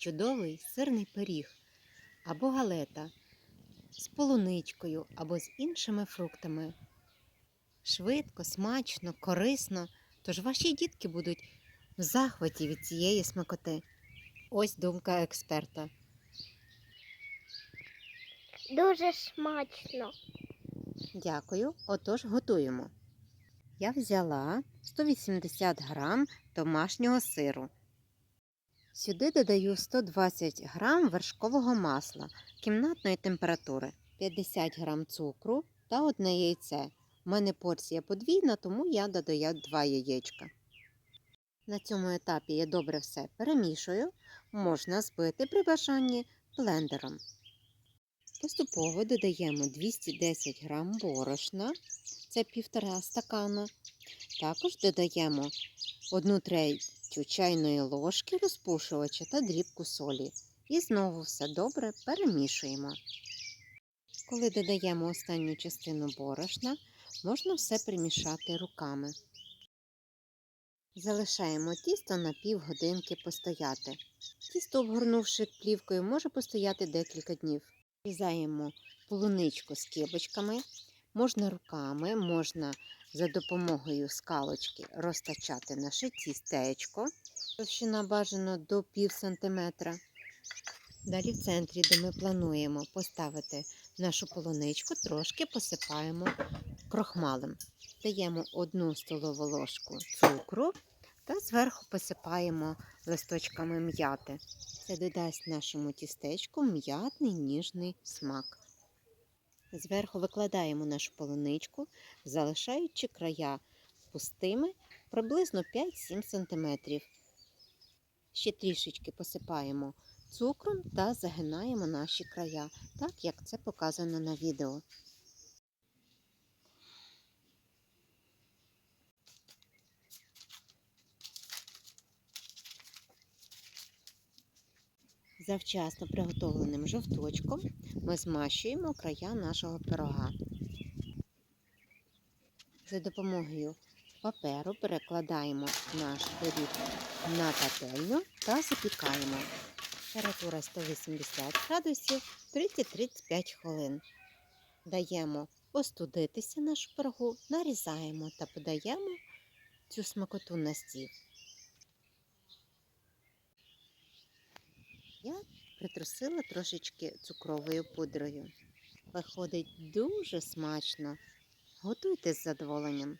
чудовий сирний пиріг або галета з полуничкою або з іншими фруктами. Швидко, смачно, корисно, тож ваші дітки будуть в захваті від цієї смакоти. Ось думка експерта. Дуже смачно. Дякую. Отож, готуємо. Я взяла 180 грам домашнього сиру. Сюди додаю 120 грам вершкового масла кімнатної температури, 50 грам цукру та одне яйце. У мене порція подвійна, тому я додаю 2 яєчка. На цьому етапі я добре все перемішую, можна збити при бажанні блендером. Поступово додаємо 210 грам борошна, це півтора стакана. Також додаємо 1 третю чайної ложки розпушувача та дрібку солі. І знову все добре перемішуємо. Коли додаємо останню частину борошна, можна все примішати руками. Залишаємо тісто на півгодинки постояти. Тісто, обгорнувши плівкою, може постояти декілька днів. Різаємо полуничку з кибочками, можна руками, можна за допомогою скалочки розтачати наше тістечко, товщина бажано до пів сантиметра. Далі в центрі, де ми плануємо поставити нашу полуничку, трошки посипаємо крохмалем. Даємо одну столову ложку цукру та зверху посипаємо листочками м'яти. Це додасть нашому тістечку м'ятний ніжний смак. Зверху викладаємо нашу полуничку, залишаючи края пустими приблизно 5-7 см. Ще трішечки посипаємо цукром та загинаємо наші края, так як це показано на відео. Завчасно приготовленим жовточком ми змащуємо края нашого пирога. За допомогою паперу перекладаємо наш пиріг на пательню та запікаємо. Температура 180 градусів 30-35 хвилин. Даємо остудитися нашу пирогу, нарізаємо та подаємо цю смакоту на стіл. Я притрусила трошечки цукровою пудрою. Виходить дуже смачно. Готуйте з задоволенням.